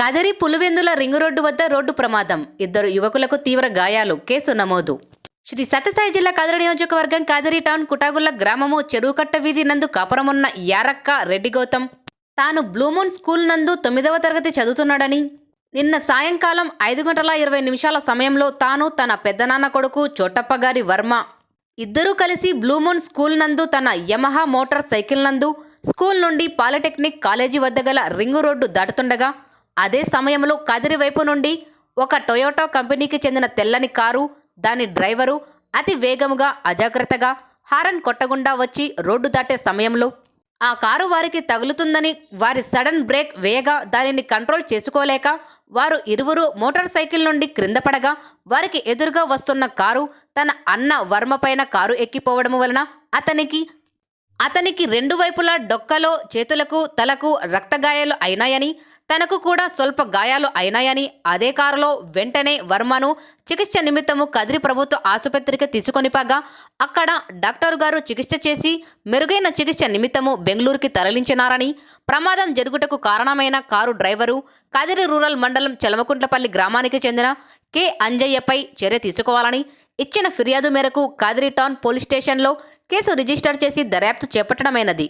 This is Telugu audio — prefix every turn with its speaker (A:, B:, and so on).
A: కదిరి పులివెందుల రింగు రోడ్డు వద్ద రోడ్డు ప్రమాదం. ఇద్దరు యువకులకు తీవ్ర గాయాలు. కేసు నమోదు. శ్రీ సత్యసాయి జిల్లా కదిరి నియోజకవర్గం కదిరి టౌన్ కుటాగుల్ల గ్రామము చెరువుకట్ట వీధి నందు కాపురమున్న యారక్క రెడ్డి గౌతమ్ తాను బ్లూమూన్ స్కూల్ నందు తొమ్మిదవ తరగతి చదువుతున్నాడని నిన్న సాయంకాలం ఐదు గంటల ఇరవై నిమిషాల సమయంలో తాను తన పెద్దనాన్న కొడుకు చోటప్ప గారి వర్మ ఇద్దరూ కలిసి బ్లూమూన్ స్కూల్ నందు తన యమహా మోటార్ సైకిల్ నందు స్కూల్ నుండి పాలిటెక్నిక్ కాలేజీ వద్ద గల రింగు రోడ్డు దాటుతుండగా అదే సమయంలో కదిరి వైపు నుండి ఒక టొయోటో కంపెనీకి చెందిన తెల్లని కారు దాని డ్రైవరు అతి వేగముగా అజాగ్రత్తగా హారన్ కొట్టకుండా వచ్చి రోడ్డు దాటే సమయంలో ఆ కారు వారికి తగులుతుందని వారి సడన్ బ్రేక్ వేయగా దానిని కంట్రోల్ చేసుకోలేక వారు ఇరువురు మోటార్ సైకిల్ నుండి క్రింద పడగా వారికి ఎదురుగా వస్తున్న కారు తన అన్న వర్మ పైన కారు ఎక్కిపోవడం వలన అతనికి అతనికి రెండు వైపులా డొక్కలో చేతులకు తలకు రక్తగాయాలు అయినాయని తనకు కూడా స్వల్ప గాయాలు అయినాయని అదే కారులో వెంటనే వర్మను చికిత్స నిమిత్తము కదిరి ప్రభుత్వ ఆసుపత్రికి తీసుకొని పోగా అక్కడ డాక్టర్ గారు చికిత్స చేసి మెరుగైన చికిత్స నిమిత్తము బెంగళూరుకి తరలించినారని ప్రమాదం జరుగుటకు కారణమైన కారు డ్రైవరు కదిరి రూరల్ మండలం చెలమకుంట్లపల్లి గ్రామానికి చెందిన కె. అంజయ్యపై చర్య తీసుకోవాలని ఇచ్చిన ఫిర్యాదు మేరకు కదిరి టౌన్ పోలీస్ స్టేషన్లో కేసు రిజిస్టర్ చేసి దర్యాప్తు చేపట్టడమైనది.